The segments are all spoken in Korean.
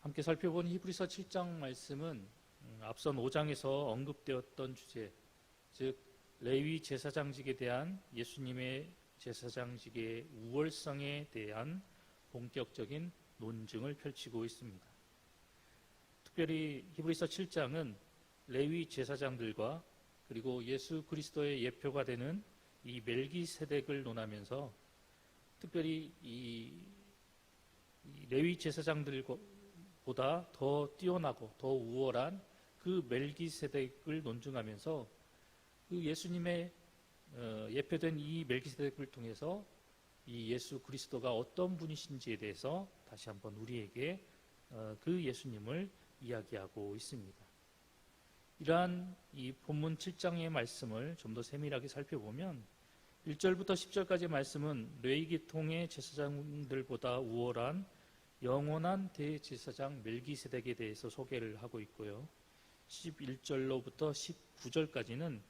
함께 살펴본 히브리서 7장 말씀은 음, 앞선 5장에서 언급되었던 주제, 즉 레위 제사장직에 대한 예수님의 제사장직의 우월성에 대한 본격적인 논증을 펼치고 있습니다. 특별히 히브리서 7장은 레위 제사장들과 그리고 예수 그리스도의 예표가 되는 이 멜기세덱을 논하면서 특별히 이, 이 레위 제사장들 보다 더 뛰어나고 더 우월한 그 멜기세덱을 논증하면서 그 예수님의 어, 예표된 이 멜기세덱을 통해서 이 예수 그리스도가 어떤 분이신지에 대해서 다시 한번 우리에게 어, 그 예수님을 이야기하고 있습니다. 이러한 이 본문 7장의 말씀을 좀 더 세밀하게 살펴보면 1절부터 10절까지의 말씀은 레이기통의 제사장들보다 우월한 영원한 대제사장 멜기세덱에 대해서 소개를 하고 있고요. 11절로부터 19절까지는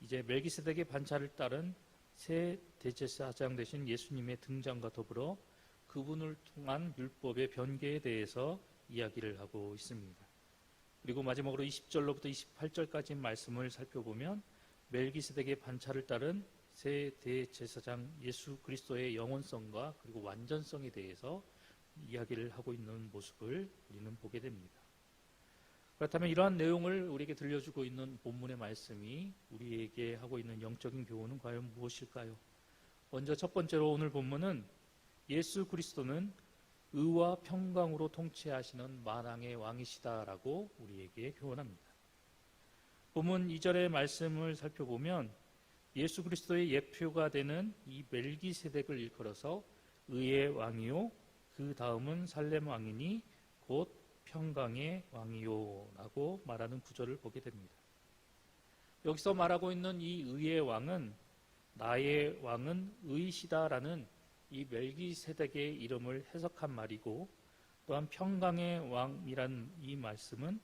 이제 멜기세덱의 반차를 따른 새 대제사장 되신 예수님의 등장과 더불어 그분을 통한 율법의 변개에 대해서 이야기를 하고 있습니다. 그리고 마지막으로 20절로부터 28절까지 말씀을 살펴보면 멜기세덱의 반차를 따른 새 대제사장 예수 그리스도의 영원성과 그리고 완전성에 대해서 이야기를 하고 있는 모습을 우리는 보게 됩니다. 그렇다면 이러한 내용을 우리에게 들려주고 있는 본문의 말씀이 우리에게 하고 있는 영적인 교훈은 과연 무엇일까요? 먼저 첫 번째로 오늘 본문은 예수 그리스도는 의와 평강으로 통치하시는 만왕의 왕이시다라고 우리에게 교훈합니다. 본문 2절의 말씀을 살펴보면 예수 그리스도의 예표가 되는 이 멜기세덱을 일컬어서 의의 왕이요 그 다음은 살렘 왕이니 곧 평강의 왕이요라고 말하는 구절을 보게 됩니다. 여기서 말하고 있는 이 의의 왕은 나의 왕은 의시다라는 이 멜기세덱의 이름을 해석한 말이고 또한 평강의 왕이란 이 말씀은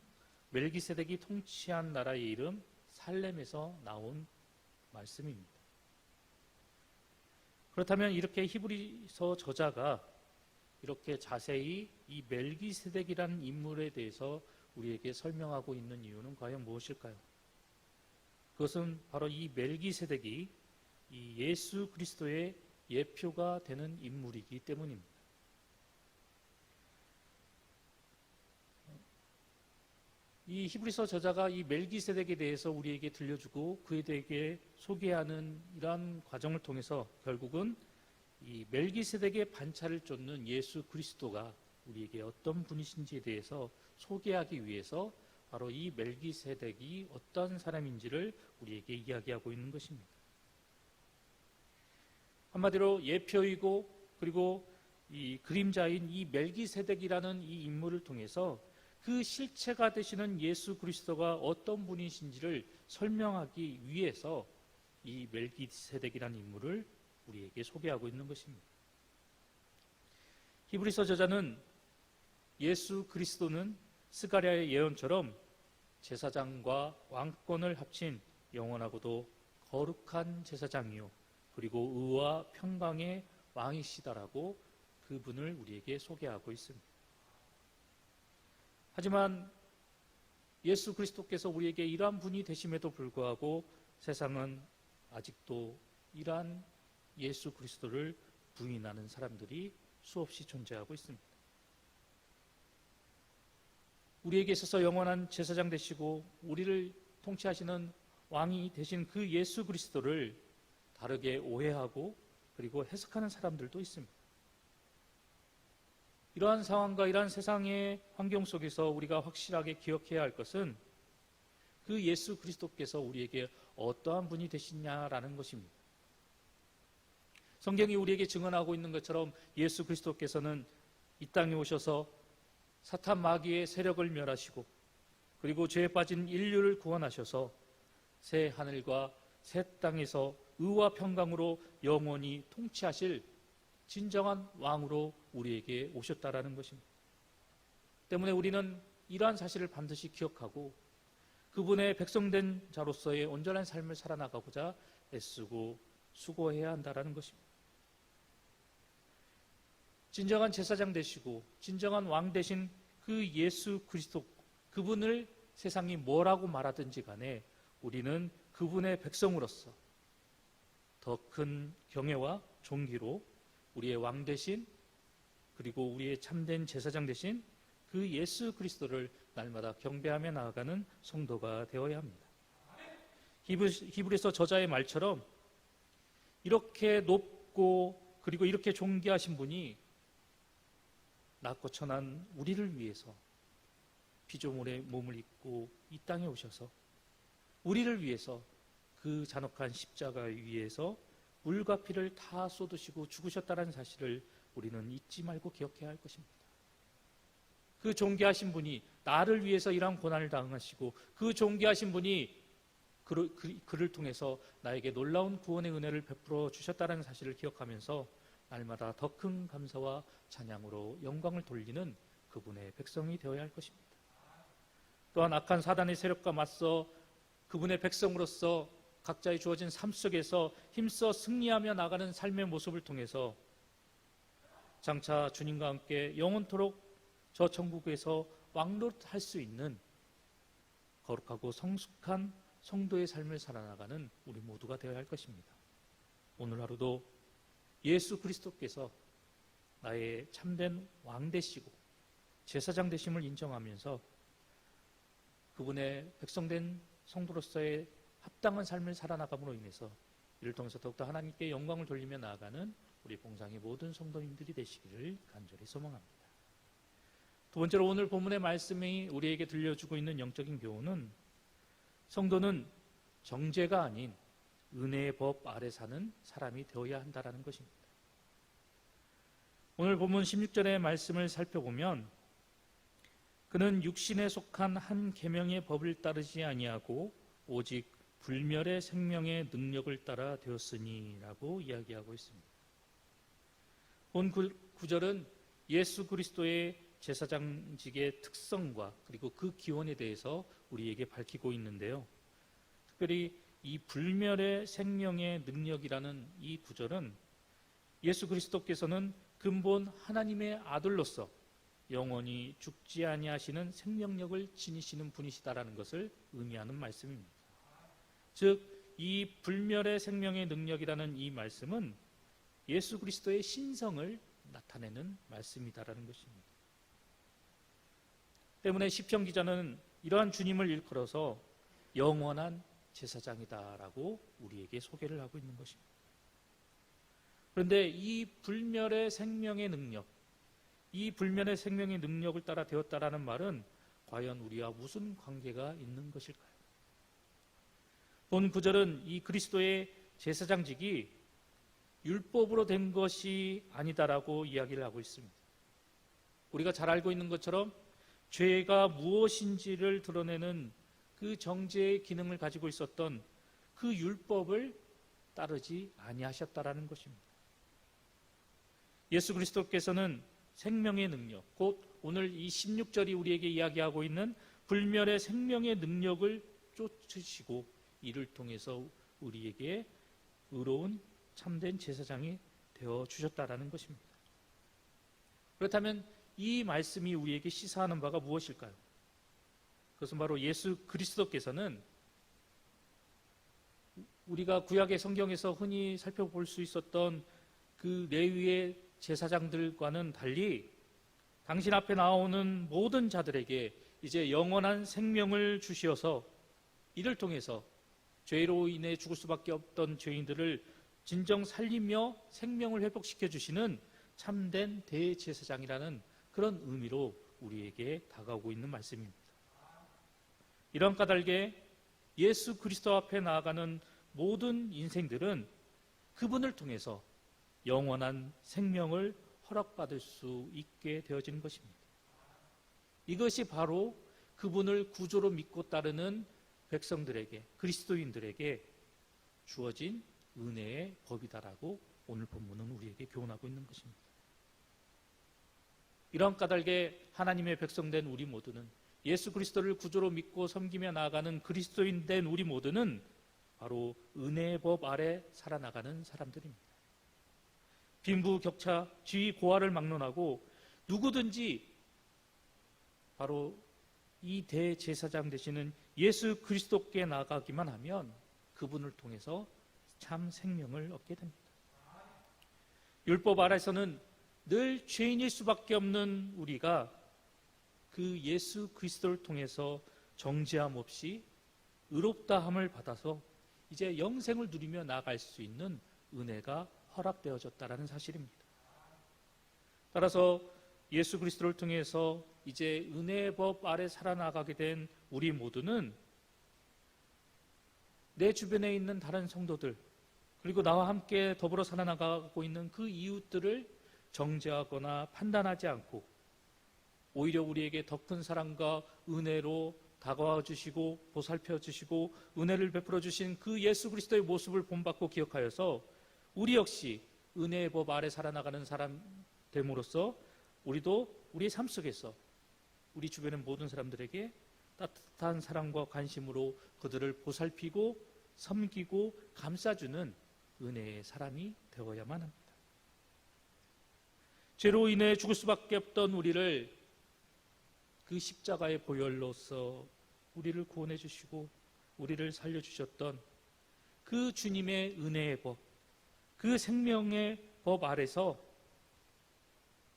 멜기세덱이 통치한 나라의 이름 살렘에서 나온 말씀입니다. 그렇다면 이렇게 히브리서 저자가 이렇게 자세히 이 멜기세덱이라는 인물에 대해서 우리에게 설명하고 있는 이유는 과연 무엇일까요? 그것은 바로 이 멜기세덱이 이 예수 그리스도의 예표가 되는 인물이기 때문입니다. 이 히브리서 저자가 이 멜기세덱에 대해서 우리에게 들려주고 그에 대해 소개하는 이러한 과정을 통해서 결국은 이 멜기세덱의 반차를 쫓는 예수 그리스도가 우리에게 어떤 분이신지에 대해서 소개하기 위해서 바로 이 멜기세덱이 어떤 사람인지를 우리에게 이야기하고 있는 것입니다. 한마디로 예표이고 그리고 이 그림자인 이 멜기세덱이라는 이 인물을 통해서 그 실체가 되시는 예수 그리스도가 어떤 분이신지를 설명하기 위해서 이 멜기세덱이라는 인물을 우리에게 소개하고 있는 것입니다. 히브리서 저자는 예수 그리스도는 스가랴의 예언처럼 제사장과 왕권을 합친 영원하고도 거룩한 제사장이요 그리고 의와 평강의 왕이시다라고 그분을 우리에게 소개하고 있습니다. 하지만 예수 그리스도께서 우리에게 이러한 분이 되심에도 불구하고 세상은 아직도 이러한 예수 그리스도를 부인하는 사람들이 수없이 존재하고 있습니다. 우리에게 있어서 영원한 제사장 되시고 우리를 통치하시는 왕이 되신 그 예수 그리스도를 다르게 오해하고 그리고 해석하는 사람들도 있습니다. 이러한 상황과 이러한 세상의 환경 속에서 우리가 확실하게 기억해야 할 것은 그 예수 그리스도께서 우리에게 어떠한 분이 되시냐라는 것입니다. 성경이 우리에게 증언하고 있는 것처럼 예수 그리스도께서는 이 땅에 오셔서 사탄 마귀의 세력을 멸하시고 그리고 죄에 빠진 인류를 구원하셔서 새 하늘과 새 땅에서 의와 평강으로 영원히 통치하실 진정한 왕으로 우리에게 오셨다라는 것입니다. 때문에 우리는 이러한 사실을 반드시 기억하고 그분의 백성된 자로서의 온전한 삶을 살아나가고자 애쓰고 수고해야 한다라는 것입니다. 진정한 제사장 되시고 진정한 왕 되신 그 예수 그리스도 그분을 세상이 뭐라고 말하든지 간에 우리는 그분의 백성으로서 더 큰 경외와 존귀로 우리의 왕 대신 그리고 우리의 참된 제사장 대신 그 예수 그리스도를 날마다 경배하며 나아가는 성도가 되어야 합니다. 히브리, 히브리서 저자의 말처럼 이렇게 높고 그리고 이렇게 존귀하신 분이 낮고 천한 우리를 위해서 피조물의 몸을 입고 이 땅에 오셔서 우리를 위해서 그 잔혹한 십자가 위에서 물과 피를 다 쏟으시고 죽으셨다는 사실을 우리는 잊지 말고 기억해야 할 것입니다. 그 존귀하신 분이 나를 위해서 이러한 고난을 당하시고 그 존귀하신 분이 그를, 그- 그를 통해서 나에게 놀라운 구원의 은혜를 베풀어 주셨다는 사실을 기억하면서 날마다 더 큰 감사와 찬양으로 영광을 돌리는 그분의 백성이 되어야 할 것입니다. 또한 악한 사단의 세력과 맞서 그분의 백성으로서 각자의 주어진 삶 속에서 힘써 승리하며 나가는 삶의 모습을 통해서 장차 주님과 함께 영원토록 저 천국에서 왕노릇할 수 있는 거룩하고 성숙한 성도의 삶을 살아나가는 우리 모두가 되어야 할 것입니다. 오늘 하루도 예수 그리스도께서 나의 참된 왕 되시고 제사장 되심을 인정하면서 그분의 백성된 성도로서의 합당한 삶을 살아나감으로 인해서 이를 통해서 더욱더 하나님께 영광을 돌리며 나아가는 우리 봉상의 모든 성도님들이 되시기를 간절히 소망합니다. 두 번째로 오늘 본문의 말씀이 우리에게 들려주고 있는 영적인 교훈은 성도는 정죄가 아닌 은혜의 법 아래 사는 사람이 되어야 한다라는 것입니다. 오늘 본문 16절의 말씀을 살펴보면 그는 육신에 속한 한 계명의 법을 따르지 아니하고 오직 불멸의 생명의 능력을 따라 되었으니라고 이야기하고 있습니다. 본 구- 구절은 예수 그리스도의 제사장직의 특성과 그리고 그 기원에 대해서 우리에게 밝히고 있는데요. 특별히 이 불멸의 생명의 능력이라는 이 구절은 예수 그리스도께서는 근본 하나님의 아들로서 영원히 죽지 아니하시는 생명력을 지니시는 분이시다라는 것을 의미하는 말씀입니다. 즉 이 불멸의 생명의 능력이라는 이 말씀은 예수 그리스도의 신성을 나타내는 말씀이다라는 것입니다. 때문에 시편 기자는 이러한 주님을 일컬어서 영원한 제사장이다라고 우리에게 소개를 하고 있는 것입니다. 그런데 이 불멸의 생명의 능력, 이 불멸의 생명의 능력을 따라 되었다라는 말은 과연 우리와 무슨 관계가 있는 것일까요? 본 구절은 이 그리스도의 제사장직이 율법으로 된 것이 아니다라고 이야기를 하고 있습니다. 우리가 잘 알고 있는 것처럼 죄가 무엇인지를 드러내는 그 정죄의 기능을 가지고 있었던 그 율법을 따르지 아니하셨다라는 것입니다. 예수 그리스도께서는 생명의 능력, 곧 오늘 이 16절이 우리에게 이야기하고 있는 불멸의 생명의 능력을 쫓으시고 이를 통해서 우리에게 의로운 참된 제사장이 되어 주셨다라는 것입니다. 그렇다면 이 말씀이 우리에게 시사하는 바가 무엇일까요? 그것은 바로 예수 그리스도께서는 우리가 구약의 성경에서 흔히 살펴볼 수 있었던 그 레위의 제사장들과는 달리 당신 앞에 나오는 모든 자들에게 이제 영원한 생명을 주시어서 이를 통해서 죄로 인해 죽을 수밖에 없던 죄인들을 진정 살리며 생명을 회복시켜 주시는 참된 대제사장이라는 그런 의미로 우리에게 다가오고 있는 말씀입니다. 이런 까닭에 예수 그리스도 앞에 나아가는 모든 인생들은 그분을 통해서 영원한 생명을 허락받을 수 있게 되어지는 것입니다. 이것이 바로 그분을 구조로 믿고 따르는 백성들에게 그리스도인들에게 주어진 은혜의 법이다라고 오늘 본문은 우리에게 교훈하고 있는 것입니다. 이런 까닭에 하나님의 백성된 우리 모두는 예수 그리스도를 구조로 믿고 섬기며 나아가는 그리스도인 된 우리 모두는 바로 은혜의 법 아래 살아나가는 사람들입니다. 빈부 격차, 지위 고하를 막론하고 누구든지 바로 이 대제사장 되시는 예수 그리스도께 나가기만 하면 그분을 통해서 참 생명을 얻게 됩니다. 율법 아래서는 늘 죄인일 수밖에 없는 우리가 그 예수 그리스도를 통해서 정죄함 없이 의롭다함을 받아서 이제 영생을 누리며 나아갈 수 있는 은혜가 허락되어졌다라는 사실입니다. 따라서 예수 그리스도를 통해서 이제 은혜의 법 아래 살아나가게 된 우리 모두는 내 주변에 있는 다른 성도들 그리고 나와 함께 더불어 살아나가고 있는 그 이웃들을 정죄하거나 판단하지 않고 오히려 우리에게 더 큰 사랑과 은혜로 다가와 주시고 보살펴 주시고 은혜를 베풀어 주신 그 예수 그리스도의 모습을 본받고 기억하여서 우리 역시 은혜의 법 아래 살아나가는 사람 됨으로써 우리도 우리의 삶 속에서 우리 주변의 모든 사람들에게 따뜻한 사랑과 관심으로 그들을 보살피고 섬기고 감싸주는 은혜의 사람이 되어야만 합니다. 죄로 인해 죽을 수밖에 없던 우리를 그 십자가의 보혈로서 우리를 구원해 주시고 우리를 살려 주셨던 그 주님의 은혜의 법, 그 생명의 법 아래서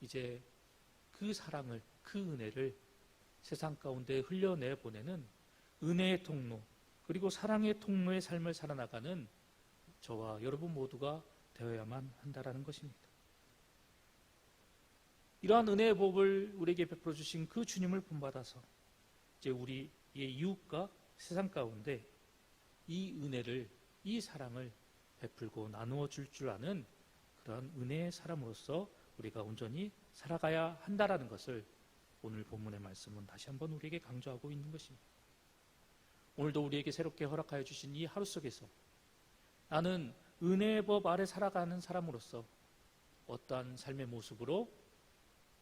이제 그 사랑을, 그 은혜를 세상 가운데 흘려내 보내는 은혜의 통로, 그리고 사랑의 통로의 삶을 살아나가는 저와 여러분 모두가 되어야만 한다라는 것입니다. 이러한 은혜의 복을 우리에게 베풀어 주신 그 주님을 본받아서 이제 우리의 이웃과 세상 가운데 이 은혜를 이 사랑을 베풀고 나누어 줄 줄 아는 그런 은혜의 사람으로서 우리가 온전히 살아가야 한다라는 것을 오늘 본문의 말씀은 다시 한번 우리에게 강조하고 있는 것입니다. 오늘도 우리에게 새롭게 허락하여 주신 이 하루 속에서 나는 은혜의 법 아래 살아가는 사람으로서 어떠한 삶의 모습으로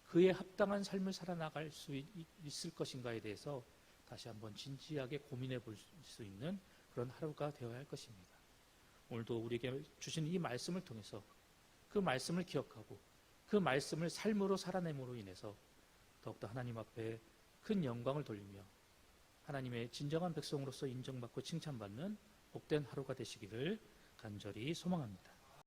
그에 합당한 삶을 살아나갈 수 있- 있을 것인가에 대해서 다시 한번 진지하게 고민해 볼 수 있는 그런 하루가 되어야 할 것입니다. 오늘도 우리에게 주신 이 말씀을 통해서 그 말씀을 기억하고 그 말씀을 삶으로 살아냄으로 인해서 더욱더 하나님 앞에 큰 영광을 돌리며 하나님의 진정한 백성으로서 인정받고 칭찬받는 복된 하루가 되시기를 간절히 소망합니다.